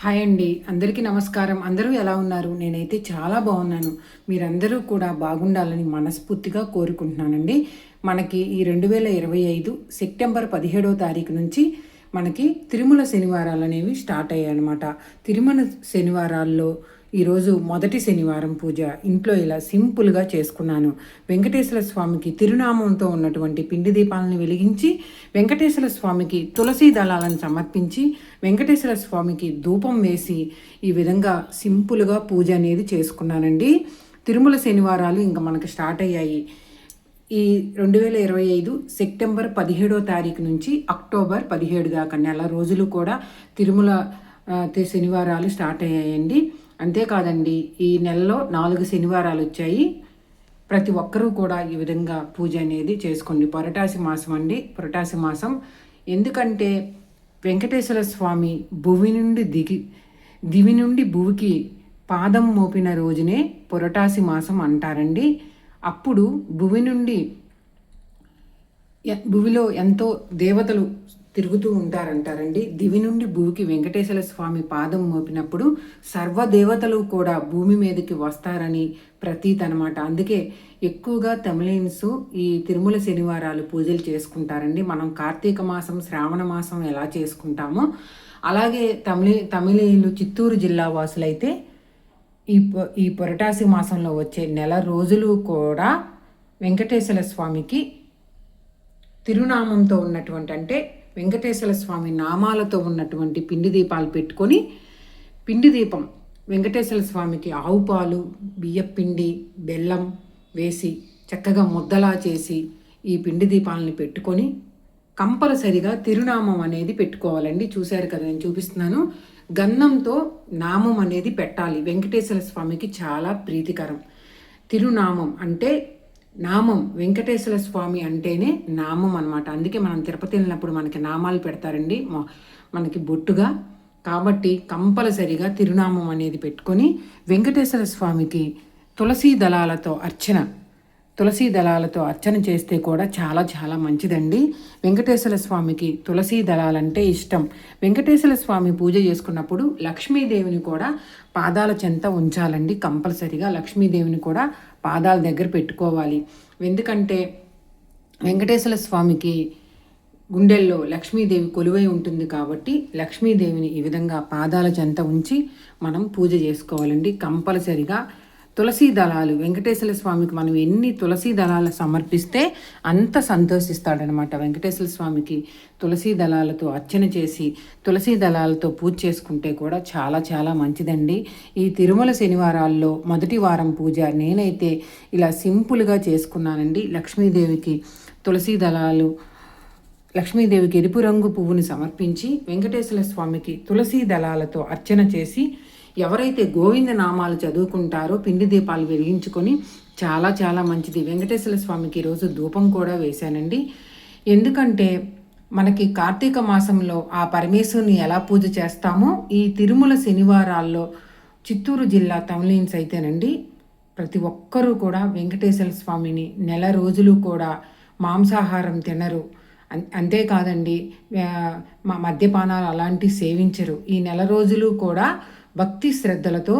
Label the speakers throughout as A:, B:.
A: Hi అండి. అందరికీ నమస్కారం. అందరూ ఎలా ఉన్నారు? నేనైతే చాలా బాగున్నాను. మీరందరూ కూడా బాగుండాలని మనస్ఫూర్తిగా కోరుకుంటున్నానండి. మనకి ఈ రెండు వేల ఇరవై ఐదు సెప్టెంబర్ పదిహేడవ తారీఖు నుంచి మనకి తిరుమల శనివారాలు అనేవి స్టార్ట్ అయ్యాయి అనమాట తిరుమల శనివారాల్లో ఈరోజు మొదటి శనివారం పూజ. ఇంట్లో ఇలా సింపుల్గా చేసుకున్నాను. వెంకటేశ్వర స్వామికి తిరునామంతో ఉన్నటువంటి పిండి దీపాలను వెలిగించి వెంకటేశ్వర స్వామికి తులసి దళాలను సమర్పించి వెంకటేశ్వర స్వామికి ధూపం వేసి ఈ విధంగా సింపుల్గా పూజ అనేది చేసుకున్నానండి. తిరుమల శనివారాలు ఇంకా మనకు స్టార్ట్ అయ్యాయి. ఈ రెండు వేల ఇరవై ఐదు సెప్టెంబర్ పదిహేడో తారీఖు నుంచి అక్టోబర్ పదిహేడు దాకా నెల రోజులు కూడా తిరుమల శనివారాలు స్టార్ట్ అయ్యాయండి. అంతేకాదండి ఈ నెలలో నాలుగు శనివారాలు వచ్చాయి ప్రతి ఒక్కరూ కూడా ఈ విధంగా పూజ అనేది చేసుకోండి. పొరటాసి మాసం అండి. పొరటాసి మాసం ఎందుకంటే వెంకటేశ్వర స్వామి భువి నుండి దిగి దివి నుండి భువికి పాదం మోపిన రోజునే పొరటాసి మాసం అంటారండి. అప్పుడు భువి నుండి భువిలో ఎంతో దేవతలు తిరుగుతూ ఉంటారంటారండి. దివి నుండి భూమికి వెంకటేశ్వర స్వామి పాదం మోపినప్పుడు సర్వ దేవతలు కూడా భూమి మీదకి వస్తారని ప్రతీత అనమాట అందుకే ఎక్కువగా తమిళన్స్ ఈ తిరుమల శనివారాలు పూజలు చేసుకుంటారండి. మనం కార్తీక మాసం శ్రావణ మాసం ఎలా చేసుకుంటామో అలాగే తమిళ తమిళీయులు చిత్తూరు జిల్లా వాసులైతే ఈ ఈ పొరటాసి మాసంలో వచ్చే నెల రోజులు కూడా వెంకటేశ్వర స్వామికి తిరునామంతో ఉన్నటువంటి అంటే వెంకటేశ్వర స్వామి నామాలతో ఉన్నటువంటి పిండి దీపాలు పెట్టుకొని పిండి దీపం వెంకటేశ్వర స్వామికి ఆవు పాలు బియ్యపిండి బెల్లం వేసి చక్కగా ముద్దలా చేసి ఈ పిండి దీపాలని పెట్టుకొని కంపల్సరిగా తిరునామం అనేది పెట్టుకోవాలండి. చూశారు కదా నేను చూపిస్తున్నాను. గంధంతో నామం అనేది పెట్టాలి. వెంకటేశ్వర స్వామికి చాలా ప్రీతికరం. తిరునామం అంటే నామం వెంకటేశ్వర స్వామి అంటేనే నామం అన్నమాట. అందుకే మనం తిరుపతి వెళ్ళినప్పుడు మనకి నామాలు పెడతారండి. మనకి బొట్టుగా. కాబట్టి కంపల్సరిగా తిరునామం అనేది పెట్టుకొని వెంకటేశ్వర స్వామికి తులసీ దళాలతో అర్చన తులసీ దళాలతో అర్చన చేస్తే కూడా చాలా చాలా మంచిదండి. వెంకటేశ్వర స్వామికి తులసీ దళాలంటే ఇష్టం. వెంకటేశ్వర స్వామి పూజ చేసుకున్నప్పుడు లక్ష్మీదేవిని కూడా పాదాల చెంత ఉంచాలండి కంపల్సరిగా. లక్ష్మీదేవిని కూడా పాదాల దగ్గర పెట్టుకోవాలి. ఎందుకంటే వెంకటేశ్వర స్వామికి గుండెల్లో లక్ష్మీదేవి కొలువై ఉంటుంది కాబట్టి లక్ష్మీదేవిని ఈ విధంగా పాదాల చెంత ఉంచి మనం పూజ చేసుకోవాలండి. కంపల్సరిగా తులసీ దళాలు వెంకటేశ్వర స్వామికి మనం ఎన్ని తులసీ దళాలు సమర్పిస్తే అంత సంతోషిస్తాడనమాట వెంకటేశ్వర స్వామికి. తులసీ దళాలతో అర్చన చేసి తులసీ దళాలతో పూజ చేసుకుంటే కూడా చాలా చాలా మంచిదండి. ఈ తిరుమల శనివారాల్లో మొదటి వారం పూజ నేనైతే ఇలా సింపుల్గా చేసుకున్నానండి. లక్ష్మీదేవికి తులసీ దళాలు లక్ష్మీదేవికి ఎరుపు రంగు పువ్వుని సమర్పించి వెంకటేశ్వర స్వామికి తులసీ దళాలతో అర్చన చేసి ఎవరైతే గోవింద నామాలు చదువుకుంటారో పిండి దీపాలు వెలిగించుకొని చాలా చాలా మంచిది. వెంకటేశ్వర స్వామికి ఈరోజు ధూపం కూడా వేశానండి. ఎందుకంటే మనకి కార్తీక మాసంలో ఆ పరమేశ్వరుని ఎలా పూజ చేస్తామో ఈ తిరుమల శనివారాల్లో చిత్తూరు జిల్లా తమిళీన్స్ అయితేనండి ప్రతి ఒక్కరూ కూడా వెంకటేశ్వర స్వామిని నెల రోజులు కూడా మాంసాహారం తినరు. అంతేకాదండి మా మద్యపానాలు అలాంటివి సేవించరు. ఈ నెల రోజులు కూడా భక్తి శ్రద్ధలతో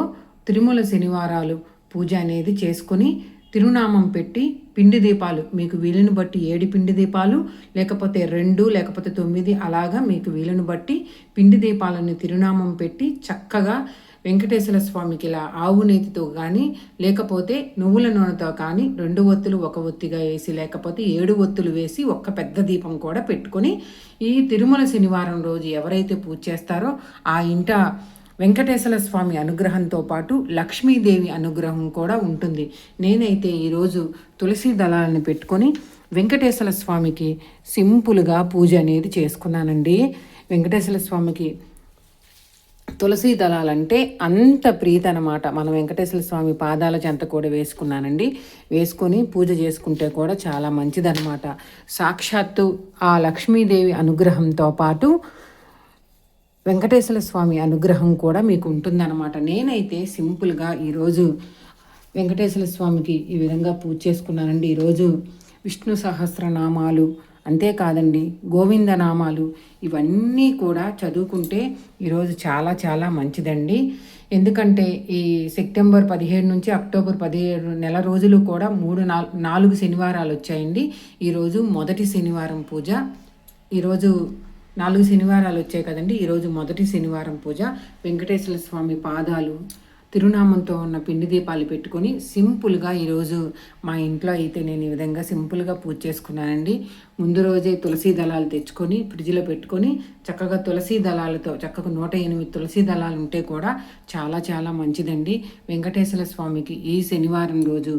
A: తిరుమల శనివారాలు పూజ అనేది చేసుకొని తిరునామం పెట్టి పిండి దీపాలు మీకు వీలుని బట్టి ఏడు పిండి దీపాలు లేకపోతే రెండు లేకపోతే తొమ్మిది అలాగా మీకు వీలుని బట్టి పిండి దీపాలను తిరునామం పెట్టి చక్కగా వెంకటేశ్వర స్వామికి ఇలా ఆవు నేతితో కానీ లేకపోతే నువ్వుల నూనెతో కానీ రెండు ఒత్తులు ఒక ఒత్తిగా వేసి లేకపోతే ఏడు ఒత్తులు వేసి ఒక్క పెద్ద దీపం కూడా పెట్టుకొని ఈ తిరుమల శనివారం రోజు ఎవరైతే పూజ చేస్తారో ఆ ఇంట వెంకటేశ్వర స్వామి అనుగ్రహంతో పాటు లక్ష్మీదేవి అనుగ్రహం కూడా ఉంటుంది. నేనైతే ఈరోజు తులసి దళాలను పెట్టుకొని వెంకటేశ్వర స్వామికి సింపుల్గా పూజ అనేది చేసుకున్నానండి. వెంకటేశ్వర స్వామికి తులసి దళాలంటే అంత ప్రీతనమాట. మనం వెంకటేశ్వర స్వామి పాదాల చెంత కూడా వేసుకున్నానండి. వేసుకొని పూజ చేసుకుంటే కూడా చాలా మంచిదన్నమాట. సాక్షాత్తు ఆ లక్ష్మీదేవి అనుగ్రహంతో పాటు వెంకటేశ్వర స్వామి అనుగ్రహం కూడా మీకు ఉంటుందన్నమాట. నేనైతే సింపుల్గా ఈరోజు వెంకటేశ్వర స్వామికి ఈ విధంగా పూజ చేసుకున్నానండి. ఈరోజు విష్ణు సహస్రనామాలు అంతేకాదండి గోవింద నామాలు ఇవన్నీ కూడా చదువుకుంటే ఈరోజు చాలా చాలా మంచిదండి. ఎందుకంటే ఈ సెప్టెంబర్ పదిహేడు నుంచి అక్టోబర్ పదిహేడు నెల రోజులు కూడా మూడు నాలుగు శనివారాలు వచ్చాయండి. ఈరోజు మొదటి శనివారం పూజ. ఈరోజు నాలుగు శనివారాలు వచ్చాయి కదండి. ఈరోజు మొదటి శనివారం పూజ. వెంకటేశ్వర స్వామి పాదాలు తిరునామంతో ఉన్న పిండి దీపాలు పెట్టుకొని సింపుల్గా ఈరోజు మా ఇంట్లో అయితే నేను ఈ విధంగా సింపుల్గా పూజ చేసుకున్నానండి. ముందు రోజే తులసి దళాలు తెచ్చుకొని ఫ్రిడ్జ్లో పెట్టుకొని చక్కగా తులసి దళాలతో చక్కగా నూట ఎనిమిది తులసి దళాలు ఉంటే కూడా చాలా చాలా మంచిదండి. వెంకటేశ్వర స్వామికి ఈ శనివారం రోజు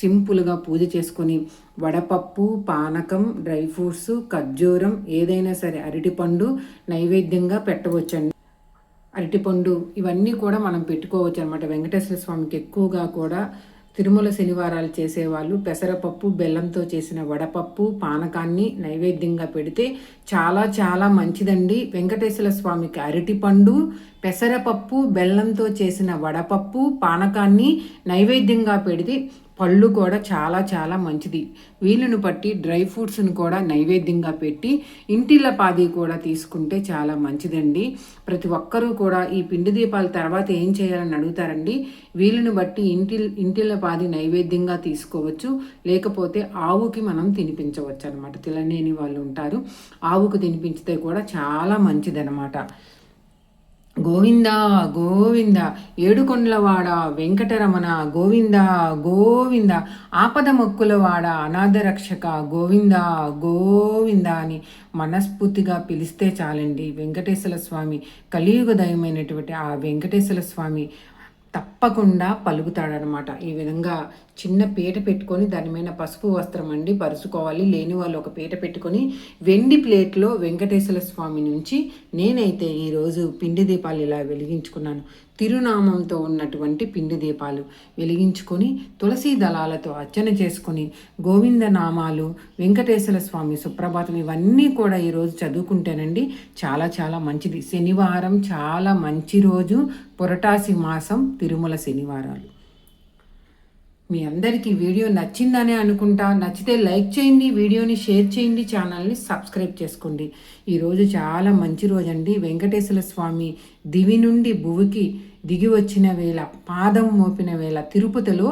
A: సింపుల్గా పూజ చేసుకొని వడపప్పు పానకం డ్రై ఫ్రూట్స్ ఖర్జూరం ఏదైనా సరే అరటిపండు నైవేద్యంగా పెట్టవచ్చండి. అరటిపండు ఇవన్నీ కూడా మనం పెట్టుకోవచ్చు అనమాట వెంకటేశ్వర స్వామికి ఎక్కువగా కూడా తిరుమల శనివారాలు చేసేవాళ్ళు పెసరపప్పు బెల్లంతో చేసిన వడపప్పు పానకాన్ని నైవేద్యంగా పెడితే చాలా చాలా మంచిదండి. వెంకటేశ్వర స్వామికి అరటిపండు పెసరపప్పు బెల్లంతో చేసిన వడపప్పు పానకాన్ని నైవేద్యంగా పెడితే పళ్ళు కూడా చాలా చాలా మంచిది. వీలును బట్టి డ్రై ఫ్రూట్స్ను కూడా నైవేద్యంగా పెట్టి ఇంటిళ్ళ పాది కూడా తీసుకుంటే చాలా మంచిదండి. ప్రతి ఒక్కరూ కూడా ఈ పిండి దీపాల తర్వాత ఏం చేయాలని అడుగుతారండి? వీలును బట్టి ఇంటి ఇంటిళ్ళ పాది నైవేద్యంగా తీసుకోవచ్చు. లేకపోతే ఆవుకి మనం తినిపించవచ్చు అనమాట తినలేని వాళ్ళు ఉంటారు. ఆవుకు తినిపించితే కూడా చాలా మంచిదనమాట గోవింద గోవింద ఏడుకొండలవాడ వెంకటరమణ గోవింద గోవింద ఆపద మొక్కులవాడ అనాథ రక్షక గోవింద గోవింద అని మనస్ఫూర్తిగా పిలిస్తే చాలండి వెంకటేశ్వర స్వామి కలియుగ దయమైనటువంటి ఆ వెంకటేశ్వర స్వామి తప్పకుండా పలుకుతాడనమాట ఈ విధంగా చిన్న పీట పెట్టుకొని దాని మీద పసుపు వస్త్రం అండి పరుచుకోవాలి. లేని వాళ్ళు ఒక పీట పెట్టుకొని వెండి ప్లేట్లో వెంకటేశ్వర స్వామి నుంచి నేనైతే ఈరోజు పిండి దీపాలు ఇలా వెలిగించుకున్నాను. తిరునామంతో ఉన్నటువంటి పిండి దీపాలు వెలిగించుకొని తులసి దళాలతో అర్చన చేసుకొని గోవింద నామాలు వెంకటేశ్వర స్వామి సుప్రభాతం ఇవన్నీ కూడా ఈరోజు చదువుకుంటేనండి చాలా చాలా మంచిది. శనివారం చాలా మంచి రోజు. పొరటాసి మాసం తిరుమల శనివారాలు. మీ అందరికీ వీడియో నచ్చిందనే అనుకుంటా. నచ్చితే లైక్ చేయండి వీడియోని షేర్ చేయండి ఛానల్ని సబ్స్క్రైబ్ చేసుకోండి. ఈరోజు చాలా మంచి రోజండి. వెంకటేశ్వర స్వామి దివి నుండి భువికి దిగి వచ్చిన వేళ పాదం మోపిన వేళ తిరుపతిలో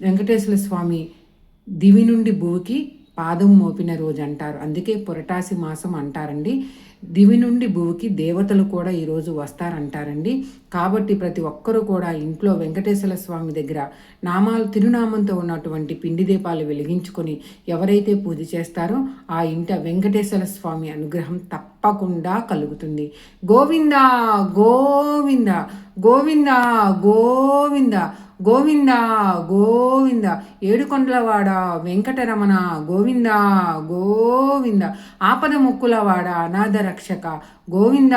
A: వెంకటేశ్వర స్వామి దివి నుండి భువికి పాదం మోపిన రోజు అంటారు అందుకే పురటాసి మాసం అంటారండి. దివి నుండి భూమికి దేవతలు కూడా ఈరోజు వస్తారంటారండి. కాబట్టి ప్రతి ఒక్కరూ కూడా ఇంట్లో వెంకటేశ్వర స్వామి దగ్గర నామాలు తిరునామంతో ఉన్నటువంటి పిండి దీపాలు వెలిగించుకొని ఎవరైతే పూజ చేస్తారో ఆ ఇంట వెంకటేశ్వర స్వామి అనుగ్రహం తప్పకుండా కలుగుతుంది. గోవింద గోవింద గోవింద గోవింద. గోవింద గోవింద. ఏడుకొండలవాడ వెంకటరమణ గోవింద గోవింద. ఆపద ముక్కులవాడ అనాథ రక్షక గోవింద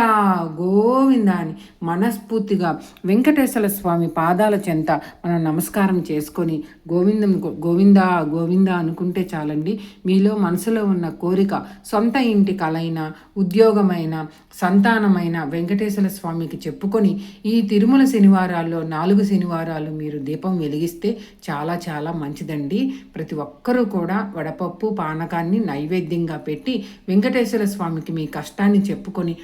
A: గోవింద అని మనస్ఫూర్తిగా వెంకటేశ్వర స్వామి పాదాల చెంత మనం నమస్కారం చేసుకొని గోవిందం గోవింద గోవింద అనుకుంటే చాలండి. మీలో మనసులో ఉన్న కోరిక సొంత ఇంటి కలైన ఉద్యోగమైన సంతానమైన వెంకటేశ్వర స్వామికి చెప్పుకొని ఈ తిరుమల శనివారాల్లో నాలుగు శనివారాలు మీరు దీపం వెలిగిస్తే చాలా చాలా మంచిదండి. ప్రతి ఒక్కరూ కూడా వడపప్పు పానకాన్ని నైవేద్యంగా పెట్టి వెంకటేశ్వర స్వామికి మీ కష్టాన్ని చెప్పుకొని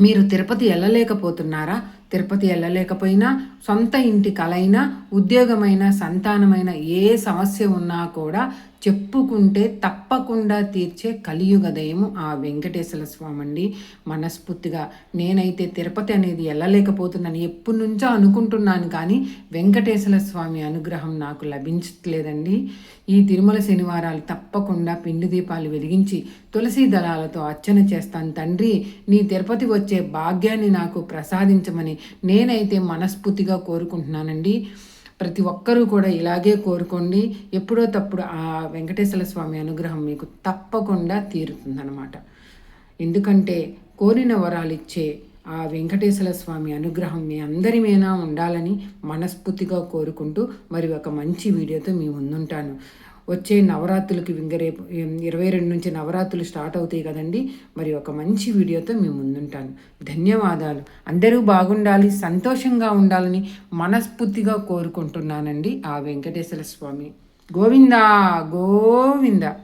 A: మీరు తిరుపతి వెళ్ళలేకపోతున్నారా తిరుపతి వెళ్ళలేకపోయినా సొంత ఇంటి కలైనా ఉద్యోగమైన సంతానమైన ఏ సమస్య ఉన్నా కూడా చెప్పుకుంటే తప్పకుండా తీర్చే కలియుగ దయము ఆ వెంకటేశ్వర స్వామి అండి. మనస్ఫూర్తిగా నేనైతే తిరుపతి అనేది వెళ్ళలేకపోతున్నాను ఎప్పటి నుంచో అనుకుంటున్నాను కానీ వెంకటేశ్వర స్వామి అనుగ్రహం నాకు లభించట్లేదండి. ఈ తిరుమల శనివారాలు తప్పకుండా పిండి దీపాలు వెలిగించి తులసి దళాలతో అర్చన చేస్తాను తండ్రి. నీ తిరుపతి వచ్చే భాగ్యాన్ని నాకు ప్రసాదించమని నేనైతే మనస్ఫూర్తిగా కోరుకుంటున్నానండి. ప్రతి ఒక్కరూ కూడా ఇలాగే కోరుకోండి. ఎప్పుడో తప్పుడు ఆ వెంకటేశ్వర స్వామి అనుగ్రహం మీకు తప్పకుండా తీరుతుందనమాట ఎందుకంటే కోరిన వరాలు ఇచ్చే ఆ వెంకటేశ్వర స్వామి అనుగ్రహం మీ అందరి మీద ఉండాలని మనస్ఫూర్తిగా కోరుకుంటూ మరి ఒక మంచి వీడియోతో మీ ముందుంటాను. వచ్చే నవరాత్రులకి వింగరే ఇరవై రెండు నుంచి నవరాత్రులు స్టార్ట్ అవుతాయి కదండి. మరి ఒక మంచి వీడియోతో మేము ముందుంటాను. ధన్యవాదాలు. అందరూ బాగుండాలి సంతోషంగా ఉండాలని మనస్ఫూర్తిగా కోరుకుంటున్నానండి ఆ వెంకటేశ్వర స్వామి. గోవిందా గోవిందా.